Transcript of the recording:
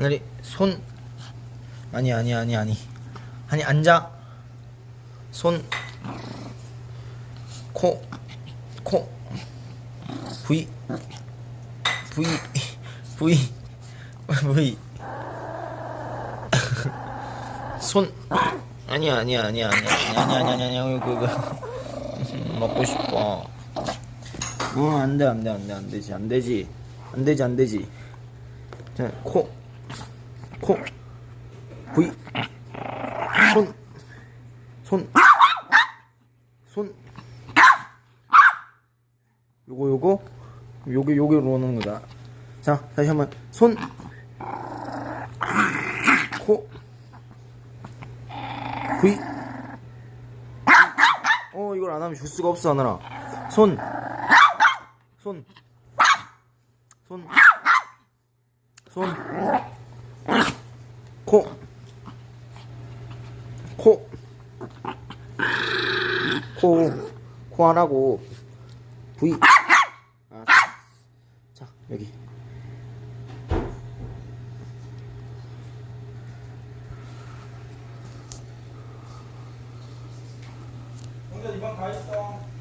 하늘이 손 아니 아니 아니 아니 아니 앉아 손 코, 코, V, V, V, V. 손. 아니야, 아니야, 아니야, 아니야, 아니야, 아니야, 아니야, 아니야, 그거. 먹고 싶어. 어, 안 돼, 안 돼, 안 돼, 안 되지, 안 되지. 안 되지, 안 되지. 자, 코, 코, V, 손, 손, 손. 요거 요거 요게 요게 넣는 거다. 자 다시 한 번 손, 코, V. 어 이걸 안 하면 줄 수가 없어 하느라. 손, 손, 손, 손, 코, 코, 코, 코 하나고 V. 아, 자 여기. 형제 이번 가 있어.